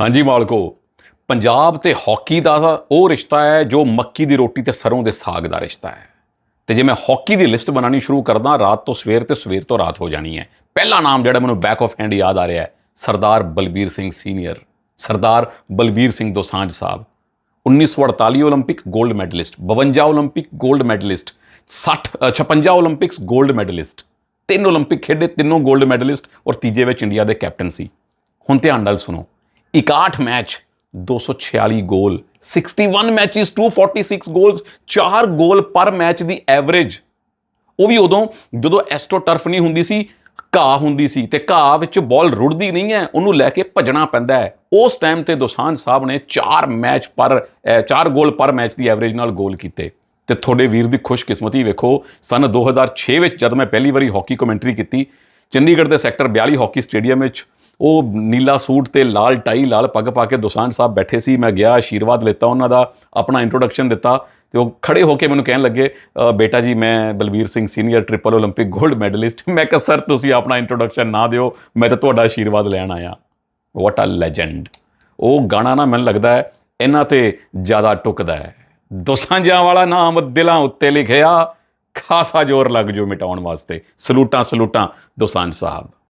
ਹਾਂਜੀ ਮਾਲਕੋ, ਪੰਜਾਬ ਤੇ ਹਾਕੀ ਦਾ ਉਹ ਰਿਸ਼ਤਾ ਹੈ ਜੋ ਮੱਕੀ ਦੀ ਰੋਟੀ ਤੇ ਸਰੋਂ ਦੇ ਸਾਗ ਦਾ ਰਿਸ਼ਤਾ ਹੈ। ਤੇ ਜੇ ਮੈਂ ਹਾਕੀ ਦੀ ਲਿਸਟ ਬਣਾਣੀ ਸ਼ੁਰੂ ਕਰਦਾ, ਰਾਤ ਤੋਂ ਸਵੇਰ ਤੇ ਸਵੇਰ ਤੋਂ ਰਾਤ ਹੋ ਜਾਣੀ ਹੈ। ਪਹਿਲਾ ਨਾਮ ਜਿਹੜਾ ਮੈਨੂੰ ਬੈਕ ਆਫ ਹੈਂਡ ਯਾਦ ਆ ਰਿਹਾ ਹੈ, ਸਰਦਾਰ ਬਲਬੀਰ ਸਿੰਘ ਸੀਨੀਅਰ ਸਰਦਾਰ ਬਲਬੀਰ ਸਿੰਘ ਦੋਸਾਂਝ ਸਾਹਿਬ। 1948 올림픽 골ਡ ਮੈਡਲਿਸਟ 52 올림픽 골ਡ ਮੈਡਲਿਸਟ 60 56 올림픽ਸ 골ਡ ਮੈਡਲਿਸਟ ਤਿੰਨ 올림픽 ਖੇਡੇ, ਤਿੰਨੋਂ 골ਡ ਮੈਡਲਿਸਟ ਔਰ ਤੀਜੇ ਵਿੱਚ ਇੰਡੀਆ ਦੇ ਕੈਪਟਨ ਸੀ। ਹੁਣ ਧਿਆਨ ਨਾਲ ਸੁਣੋ। 61 match 246 goal 61 matches 246 goals 4 goal ਪਰ ਮੈਚ ਦੀ ਐਵਰੇਜ ਉਹ ਵੀ ਉਦੋਂ ਜਦੋਂ ਐਸਟੋ ਟਰਫ ਨਹੀਂ ਹੁੰਦੀ ਸੀ ਘਾਹ ਹੁੰਦੀ ਸੀ ਤੇ ਘਾਹ ਵਿੱਚ ਬਾਲ ਰੁੜਦੀ ਨਹੀਂ ਹੈ ਉਹਨੂੰ ਲੈ ਕੇ ਭੱਜਣਾ ਪੈਂਦਾ ਹੈ ਉਸ ਟਾਈਮ ਤੇ ਦੋਸਾਂਝ ਸਾਹਿਬ ਨੇ 4 ਮੈਚ ਪਰ 4 ਗੋਲ ਪਰ ਮੈਚ ਦੀ ਐਵਰੇਜ ਨਾਲ ਗੋਲ ਕੀਤੇ ਤੇ ਤੁਹਾਡੇ ਵੀਰ ਦੀ ਖੁਸ਼ਕਿਸਮਤੀ ਵੇਖੋ ਸਨ 2006 ਵਿੱਚ ਜਦ ਮੈਂ ਪਹਿਲੀ ਵਾਰੀ ਹਾਕੀ ਕਮੈਂਟਰੀ ਕੀਤੀ ਚੰਡੀਗੜ੍ਹ ਦੇ ਸੈਕਟਰ 42 ਹਾਕੀ ਸਟੇਡੀਅਮ ਵਿੱਚ ਉਹ ਨੀਲਾ ਸੂਟ ਤੇ ਲਾਲ ਟਾਈ, ਲਾਲ ਪੱਗ ਪਾ ਕੇ ਦੋਸਾਂਝ ਸਾਹਿਬ ਬੈਠੇ ਸੀ। ਮੈਂ ਗਿਆ ਆਸ਼ੀਰਵਾਦ ਲਿੱਤਾ ਉਹਨਾਂ ਦਾ, ਆਪਣਾ ਇੰਟਰੋਡਕਸ਼ਨ ਦਿੱਤਾ ਤੇ ਉਹ ਖੜੇ ਹੋ ਕੇ ਮੈਨੂੰ ਕਹਿਣ ਲੱਗੇ ਬੇਟਾ ਜੀ, ਮੈਂ ਬਲਬੀਰ ਸਿੰਘ ਸੀਨੀਅਰ ਟ੍ਰਿਪਲ 올림픽 골ਡ ਮੈਡਲਿਸਟ ਮੈਂ ਕਿਹਾ, ਸਰ, ਤੁਸੀਂ ਆਪਣਾ ਇੰਟਰੋਡਕਸ਼ਨ ਨਾ ਦਿਓ, ਮੈਂ ਤਾਂ ਤੁਹਾਡਾ ਆਸ਼ੀਰਵਾਦ ਲੈਣ ਆਇਆ। ਵਾਟ ਆ ਲੈਜੈਂਡ ਉਹ ਗਾਣਾ ਨਾ ਮੈਨੂੰ ਲੱਗਦਾ ਹੈ, ਇਹਨਾਂ ਤੇ ਜ਼ਿਆਦਾ ਟੁਕਦਾ ਹੈ। ਦੋਸਾਂਝਾਂ ਵਾਲਾ ਨਾਮ ਦਿਲਾਂ ਉੱਤੇ ਲਿਖਿਆ, ਖਾਸਾ ਜ਼ੋਰ ਲੱਗ ਜੋ ਮਿਟਾਉਣ ਵਾਸਤੇ। ਸਲੂਟਾਂ ਸਲੂਟਾਂ, ਦੋਸਾਂਝ ਸਾਹਿਬ।